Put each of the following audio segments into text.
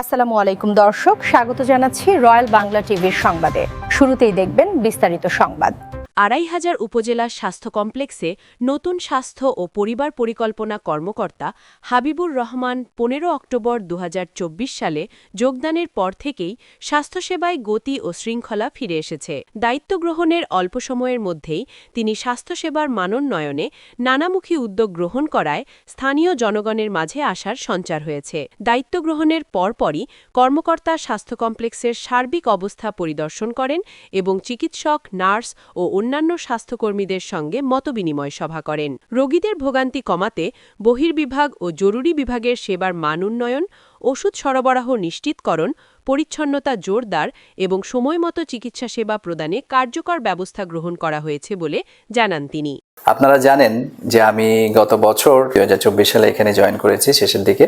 আসসালামু আলাইকুম দর্শক স্বাগত জানাচ্ছি রয়্যাল বাংলা টিভির সংবাদে। শুরুতেই দেখবেন বিস্তারিত সংবাদ। আড়াই হাজার উপজেলা স্বাস্থ্য কমপ্লেক্সে নতুন স্বাস্থ্য ও পরিবার পরিকল্পনা কর্মকর্তা হাবিবুর রহমান পনেরো অক্টোবর দু হাজার চব্বিশ সালে যোগদানের পর থেকেই স্বাস্থ্যসেবায় গতি ও শৃঙ্খলা ফিরে এসেছে। দায়িত্ব গ্রহণের অল্প সময়ের মধ্যেই তিনি স্বাস্থ্যসেবার মানোন্নয়নে নানামুখী উদ্যোগ গ্রহণ করায় স্থানীয় জনগণের মাঝে আসার সঞ্চার হয়েছে। দায়িত্ব গ্রহণের পরপরই কর্মকর্তা স্বাস্থ্য কমপ্লেক্সের সার্বিক অবস্থা পরিদর্শন করেন এবং চিকিৎসক, নার্স ও অন্যান্য স্বাস্থ্যকর্মীদের সঙ্গে মতবিনিময় সভা করেন। রোগীদের ভোগান্তি কমাতে বহির্বিভাগ ও জরুরি বিভাগের সেবার মান উন্নয়ন, ওষুধ সরবরাহ নিশ্চিতকরণ, পরিচ্ছন্নতা জোরদার এবং সময়মতো চিকিৎসা সেবা প্রদানে কার্যকর ব্যবস্থা গ্রহণ করা হয়েছে বলে জানান তিনি। আপনারা জানেন যে আমি গত বছর দু হাজার চব্বিশ সালে এখানে জয়েন করেছি শেষের দিকে।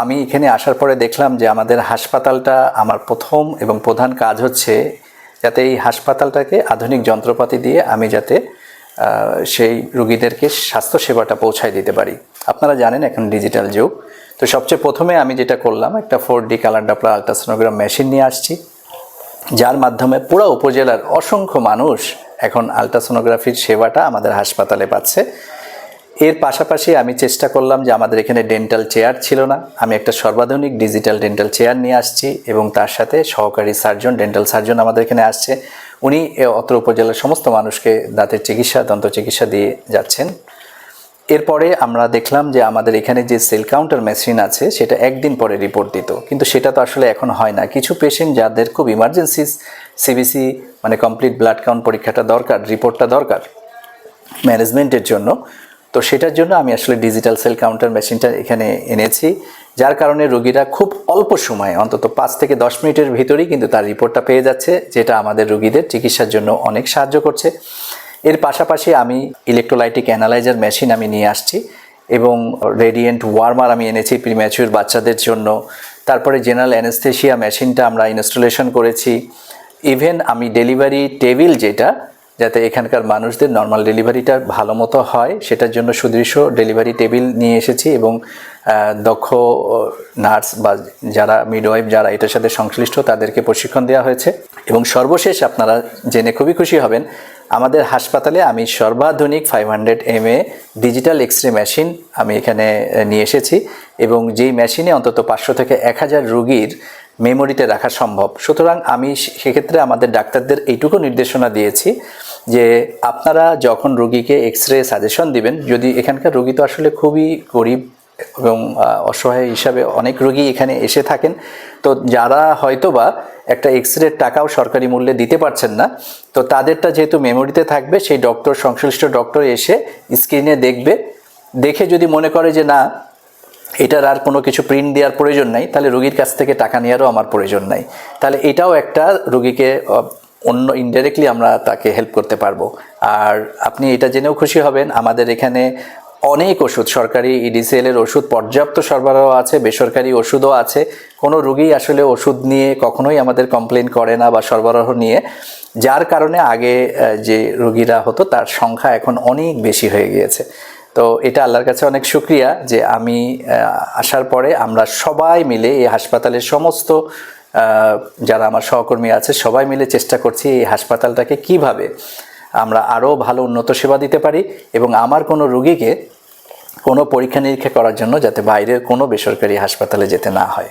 আমি এখানে আসার পরে দেখলাম যে আমাদের হাসপাতালটা আমার প্রথম এবং প্রধান কাজ হচ্ছে যাতে এই হাসপাতালটাকে আধুনিক যন্ত্রপাতি দিয়ে আমি যাতে সেই রুগীদেরকে স্বাস্থ্যসেবাটা পৌঁছায় দিতে পারি। আপনারা জানেন এখন ডিজিটাল যুগ। তো সবচেয়ে প্রথমে আমি যেটা করলাম, একটা four D colour Doppler ultrasonogram machine নিয়ে আসছি। যার মাধ্যমে পুরো উপজেলার অসংখ্য মানুষ এখন আলট্রাসোনোগ্রাফির সেবাটা আমাদের হাসপাতালে পাচ্ছে। এর পাশাপাশি আমি চেষ্টা করলাম যে আমাদের এখানে ডেন্টাল চেয়ার ছিল না। আমি একটা সর্বাধুনিক ডিজিটাল ডেন্টাল চেয়ার নিয়ে আসছি এবং তার সাথে সহকারী সার্জন ডেন্টাল সার্জন আমাদের এখানে আসছে। উনি অত্র উপজেলার সমস্ত মানুষকে দাঁতের চিকিৎসা, দন্ত চিকিৎসা দিয়ে যাচ্ছেন। এরপরে আমরা দেখলাম যে আমাদের এখানে যে সেল কাউন্টার মেশিন আছে, সেটা একদিন পরে রিপোর্ট দিত। কিন্তু সেটা তো আসলে এখন হয় না। কিছু পেশেন্ট যাদের খুব ইমার্জেন্সি সিবিসি মানে কমপ্লিট ব্লাড কাউন্ট পরীক্ষাটা দরকার রিপোর্টটা দরকার ম্যানেজমেন্টের জন্য তো সেটার জন্য আমি আসলে ডিজিটাল সেল কাউন্টার মেশিনটা এখানে এনেছি, যার কারণে রোগীরা খুব অল্প সময়ে, অন্তত পাঁচ থেকে দশ মিনিটের ভিতরেই কিন্তু তার রিপোর্টটা পেয়ে যাচ্ছে, যেটা আমাদের রোগীদের চিকিৎসার জন্য অনেক সাহায্য করছে। এর পাশাপাশি আমি ইলেকট্রোলাইটিক অ্যানালাইজার মেশিন আমি নিয়ে আসছি এবং রেডিয়েন্ট ওয়ার্মার আমি এনেছি প্রিম্যাচুর বাচ্চাদের জন্য। তারপরে জেনারেল অ্যানেস্থেশিয়া মেশিনটা আমরা ইনস্টলেশন করেছি। ইভেন আমি ডেলিভারি টেবিল যেটা যাতে এখানকার মানুষদের নর্মাল ডেলিভারিটা ভালো মতো হয়। সেটার জন্য সুদৃশ্য ডেলিভারি টেবিল নিয়ে এসেছি এবং দক্ষ নার্স বা যারা মিডওয়াইফ যারা এটার সাথে সংশ্লিষ্ট তাদেরকে প্রশিক্ষণ দেওয়া হয়েছে। এবং সর্বশেষ আপনারা জেনে খুবই খুশি হবেন, আমাদের হাসপাতালে আমি সর্বাধুনিক five hundred M A digital X ray machine আমি এখানে নিয়ে এসেছি এবং যেই মেশিনে অন্তত পাঁচশো থেকে এক হাজার রুগীর মেমোরিতে রাখা সম্ভব। সুতরাং আমি সেক্ষেত্রে আমাদের ডাক্তারদের এইটুকু নির্দেশনা দিয়েছি যে আপনারা যখন রোগীকে এক্স রে সাজেশন দিবেন, যদি এখানকার রোগী তো আসলে খুবই গরিব এবং অসহায় হিসাবে অনেক রোগী এখানে এসে থাকেন, তো যারা হয়তোবা একটা এক্স রে টাকাও সরকারি মূল্যে দিতে পারছেন না, তো তাদেরটা যেহেতু মেমোরিতে থাকবে, সেই ডক্টর সংশ্লিষ্ট ডক্টর এসে স্ক্রিনে দেখবে, দেখে যদি মনে করে যে না, এটার আর কোনো কিছু প্রিন্ট দেওয়ার প্রয়োজন নাই, তাহলে রোগীর কাছ থেকে টাকা নেওয়ারও আমার প্রয়োজন নাই। তাহলে এটাও একটা রোগীকে অন্য ইনডাইরেক্টলি আমরা তাকে হেল্প করতে পারব। আর আপনি এটা জেনেও খুশি হবেন, আমাদের এখানে অনেক ওষুধ, সরকারি ইডিসিএল এর ওষুধ, পর্যাপ্ত সরবরাহ আছে, বেসরকারি ওষুধও আছে। কোনো রুগী আসলে ওষুধ নিয়ে কখনোই আমাদের কমপ্লেন করে না বা সরবরাহ নিয়ে। যার কারণে আগে যে রুগীরা হতো, তার সংখ্যা এখন অনেক বেশি হয়ে গিয়েছে। তো এটা আল্লাহর কাছে অনেক শুক্রিয়া যে আমি আসার পরে আমরা সবাই মিলে এই হাসপাতালের সমস্ত যারা আমার সহকর্মী আছে, সবাই মিলে চেষ্টা করছি এই হাসপাতালটাকে কীভাবে আমরা আরও ভালো উন্নত সেবা দিতে পারি এবং আমার কোনো রুগীকে কোনো পরীক্ষা নিরীক্ষা করার জন্য যাতে বাইরের কোনো বেসরকারি হাসপাতালে যেতে না হয়।